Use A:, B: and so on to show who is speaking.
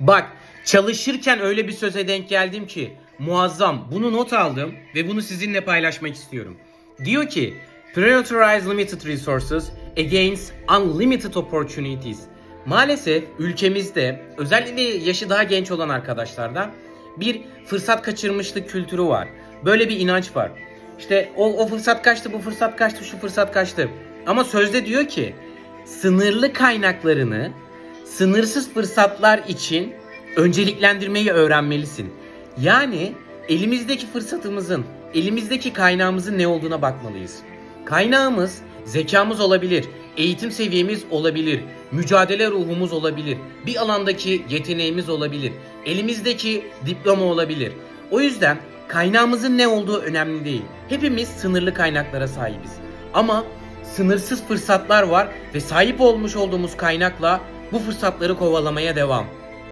A: Bak çalışırken öyle bir söze denk geldim ki muazzam. Bunu not aldım ve bunu sizinle paylaşmak istiyorum. Diyor ki Prioritize limited resources against unlimited opportunities. Maalesef ülkemizde özellikle yaşı daha genç olan arkadaşlarda bir fırsat kaçırmışlık kültürü var. Böyle bir inanç var. İşte o, o fırsat kaçtı, bu fırsat kaçtı, şu fırsat kaçtı. Ama sözde diyor ki sınırlı kaynaklarını sınırsız fırsatlar için önceliklendirmeyi öğrenmelisin. Yani elimizdeki fırsatımızın, elimizdeki kaynağımızın ne olduğuna bakmalıyız. Kaynağımız zekamız olabilir, eğitim seviyemiz olabilir, mücadele ruhumuz olabilir, bir alandaki yeteneğimiz olabilir, elimizdeki diploma olabilir. O yüzden kaynağımızın ne olduğu önemli değil. Hepimiz sınırlı kaynaklara sahibiz. Ama sınırsız fırsatlar var ve sahip olmuş olduğumuz kaynakla bu fırsatları kovalamaya devam.